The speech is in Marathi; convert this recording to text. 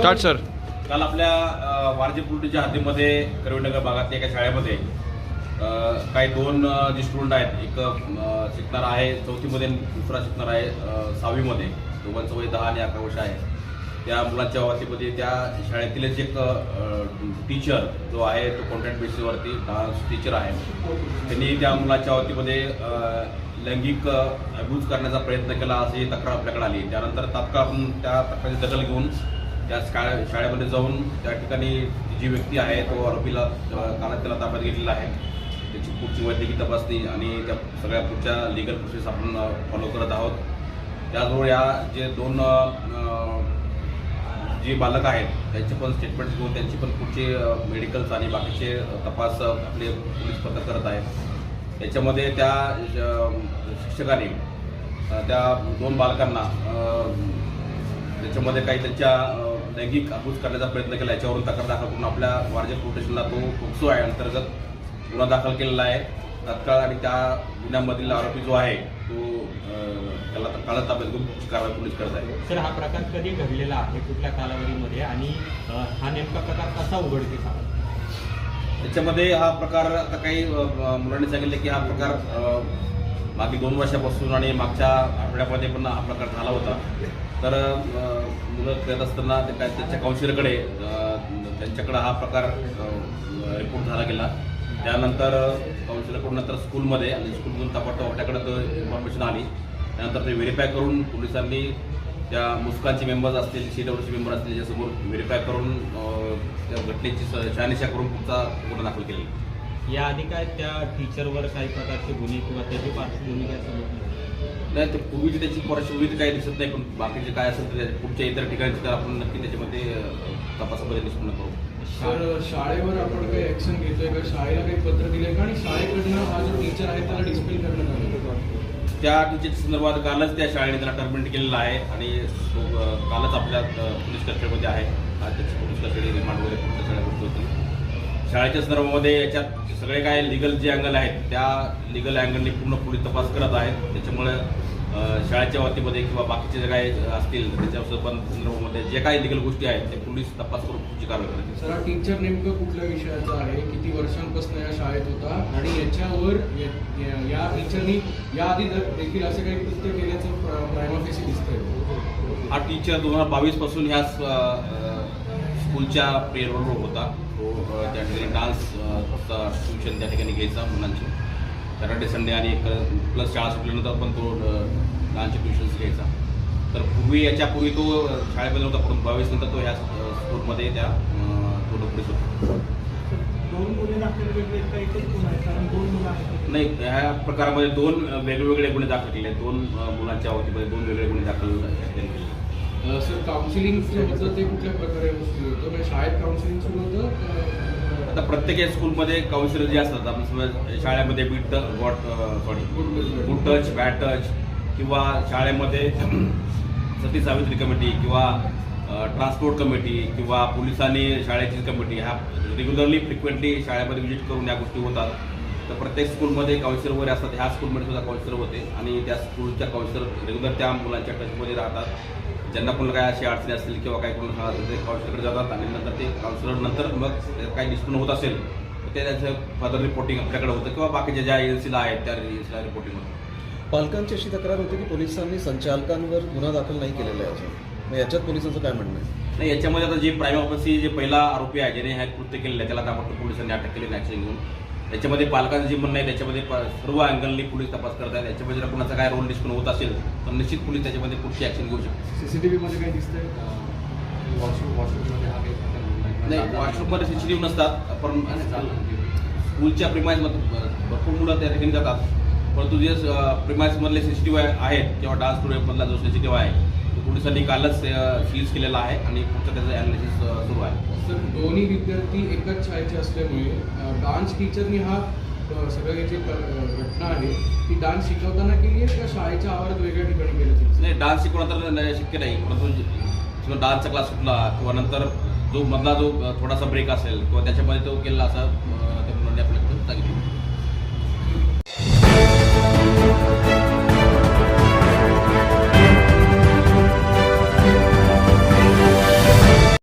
स्टार्ट सर काल आपल्या अ, वारजे पुलटीच्या हद्दीमध्ये करवीनगर भागातल्या एका शाळेमध्ये काही दोन जे स्टुडंट आहेत एक शिकणार आहे चौथीमध्ये दुसरा शिकणार आहे सहावीमध्ये. दोघांचं वय दहा आणि अकरा वर्ष आहे. त्या मुलांच्या बाबतीमध्ये त्या शाळेतीलच एक टीचर जो आहे तो कॉन्ट्रॅक्ट बेसिसवरती डान्स टीचर आहे. त्यांनी त्या मुलाच्या बाबतीमध्ये लैंगिक अब्यूज करण्याचा प्रयत्न केला अशी तक्रार आपल्याकडे आली. त्यानंतर तात्काळ आपण त्या तक्रारीची दखल घेऊन त्या शाळे शाळेमध्ये जाऊन त्या ठिकाणी जी व्यक्ती आहे तो आरोपीला कानात त्याला ताब्यात घेतलेला आहे. त्याची पुढची वैद्यकीय तपासणी आणि त्या सगळ्या पुढच्या लिगल प्रोसेस आपण फॉलो करत आहोत. त्याचबरोबर या जे दोन जी जे बालक आहेत त्यांचे पण स्टेटमेंट घेऊन त्यांची पण पुढचे मेडिकल्स आणि बाकीचे तपास आपले पोलीस पथक करत आहेत. त्याच्यामध्ये त्या अ, शिक्षकाने त्या दोन बालकांना त्याच्यामध्ये काही त्यांच्या लैंगिक अबूज करण्याचा प्रयत्न केला. याच्यावरून तक्रार दाखल करून आपल्या वारजे स्टेशनला तो पोक्सो आहे. अंतर्गत गुन्हा दाखल केलेला आहे. तत्काळ आणि त्या गुन्ह्यामधील आरोपी जो आहे तो त्याला तत्काळ ताब्यात घेऊन कारवाई पोलीस करत आहे. सर हा प्रकार कधी घडलेला आहे? कुठल्या कालावधीमध्ये? आणि हा नेमका प्रकार कसा उघडकीस आला? त्याच्यामध्ये हा प्रकार आता काही मुलांनी सांगितले की हा प्रकार मागे दोन वर्षापासून आणि मागच्या आठवड्यामध्ये पण हा प्रकार झाला होता. तर मुलं खेळत असताना ते काय त्यांच्या काउन्सिलरकडे त्यांच्याकडं त्यांच्याकडे हा प्रकार रिपोर्ट झाला गेला. त्यानंतर काउन्सिलरकडून नंतर स्कूलमध्ये आणि स्कूलमधून ताबडतोब आपल्याकडे तो इन्फॉर्मेशन आली. त्यानंतर ते व्हेरीफाय करून पोलिसांनी त्या मुस्कानचे मेंबर्स असतील सी डब्ल्यूचे मेंबर असतील त्याच्यासमोर व्हेरीफाय करून त्या घटनेची शहानिशा करून पुढचा गुन्हा दाखल केलेला. या आधी काय त्या टीचरवर काही प्रकारचे गुन्हे किंवा त्याची पार्श्वभूमी काय समजली नाही? ते पूर्वीची त्याची पार्श्वभूमी काही दिसत नाही पण बाकीचे काय असेल तर त्या पुढच्या इतर ठिकाणचे तर आपण नक्की त्याच्यामध्ये तपासामध्ये निष्पन्न करू सर शाळेवर आपण काही ऍक्शन घेतोय का? शाळेला काही पत्र दिलंय का? आणि शाळेकडनं हा जो टीचर आहे त्याला डिस्प्ले करण्यात आलं. त्या टीचरच्या संदर्भात कालच त्या शाळेने त्याला टर्मिनेट केलेला आहे आणि कालच आपल्या पोलीस कस्टडीमध्ये आहे. पोलीस कस्टडी रिमांड वगैरे पुढच्या सगळ्या गोष्टी होतील शाळेच्या संदर्भामध्ये याच्यात सगळे काय लिगल जे अँगल आहेत त्या लिगल अँगलने पूर्ण पोलीस तपास करत आहेत. त्याच्यामुळे शाळेच्या वतीमध्ये किंवा बाकीचे जे काय असतील त्याच्या संदर्भामध्ये जे काही लिगल गोष्टी आहेत ते पोलीस तपास करून पुढची कारवाई करतील. सर हा टीचर नेमकं कुठल्या विषयाचा आहे? किती वर्षांपासून या शाळेत होता? आणि याच्यावर या- टीचरनी याआधी देखील असं काही कृत्य केल्याचं प्रायमाफेसी दिसतंय. हा टीचर दोन हजार बावीसपासून ह्या स्कूलच्या पेरोलवर होता. तो त्या ठिकाणी डान्स ट्युशन त्या ठिकाणी घ्यायचा मुलांची. सॅटर्डे संडे आणि प्लस शाळा सुटल्यानंतर पण तो डान्सचे ट्युशन्स घ्यायचा. तर पूर्वी याच्यापूर्वी तो शाळेमध्ये होता पण बावीस नंतर तो ह्या स्कूलमध्ये त्या तो नोकरीस होता. नाही ह्या प्रकारामध्ये दोन वेगवेगळे गुन्हे दाखल केले. दोन मुलांच्या बाबतीमध्ये दोन वेगळे गुन्हे दाखल केले सर काउन्सिलिंग होतं ते कुठल्या प्रकारे होतं? म्हणजे शाळेत काउन्सिलिंग सुरू होतं? आता प्रत्येक स्कूलमध्ये काउन्सिलर जे असतात आपण समजा शाळेमध्ये bit what sorry good touch bad touch किंवा शाळेमध्ये सती सावित्री कमिटी किंवा ट्रान्सपोर्ट कमिटी किंवा पोलिसांनी शाळेची कमिटी ह्या रेग्युलरली फ्रिक्वेंटली शाळेमध्ये व्हिजिट करून या गोष्टी होतात. तर प्रत्येक स्कूलमध्ये काउन्सिलर वगैरे असतात ह्या स्कूलमध्ये सुद्धा काउन्सिलर होते आणि त्या स्कूलच्या काउन्सिलर रेग्युलर त्या मुलांच्या टचमध्ये राहतात. ज्यांना कोणाला काय अशी अडचणी असतील किंवा काही कोणाला हा ते काउन्सिलरकडे जातात आणि नंतर ते काउन्सिलर नंतर मग काही निष्पन्न होत असेल तर ते त्याचं फर्दर रिपोर्टिंग आपल्याकडे होतं किंवा बाकीच्या ज्या एजन्सीला आहेत त्या एजन्सीला रिपोर्टिंग होतं. पालकांची अशी तक्रार होती की पोलिसांनी संचालकांवर गुन्हा दाखल नाही केलेला आहे अजून. मग याच्यात पोलिसांचं काय म्हणणं आहे? नाही याच्यामध्ये आता जे प्राईम ऑफिसची जे पहिला आरोपी आहे ज्याने हे कृत्य केलेलं आहे त्याला ताबडतोब पोलिसांनी अटक केली ॲक्शन घेऊन त्याच्यामध्ये पालकांचं जे म्हणणं आहे त्याच्यामध्ये सर्व अँगलनी पोलीस तपास करत आहेत. याच्यामध्ये जर कोणाचा काय रोल निष्पन्न होत असेल तर निश्चित पोलीस त्याच्यामध्ये पुढची ॲक्शन घेऊ शकतो सीसीटीव्ही मध्ये काही दिसतंय वॉशरूम वॉशरूममध्ये हा काही घडला नाही वॉशरूममध्ये सीसीटीव्ही नसतात पण स्कूलच्या प्रिमाइजमध्ये भरपूर मुलं त्या ठिकाणी जातात. परंतु जे प्रिमाइजमधले सीसीटीव्ही आहेत किंवा डान्स स्टुडिओमधला जो सीसीटीव्ही आहे पोलिसांनी कालच सीज केलेला आहे आणि पुढचं त्याचं ॲनालिसिस सुरू आहे. सर दोन्ही विद्यार्थी एकाच शाळेचे असल्यामुळे डान्स टीचरनी हा अ, सगळं जी घटना आहे ती डान्स शिकवताना केली आहे का शाळेच्या आवारात वेगळ्या ठिकाणी केलं नाही डान्स शिकवणं तर नाही शक्य नाही. परंतु डान्सचा क्लास सुटला किंवा नंतर जो मधला जो थोडासा ब्रेक असेल किंवा त्याच्यामध्ये तो केलेला असा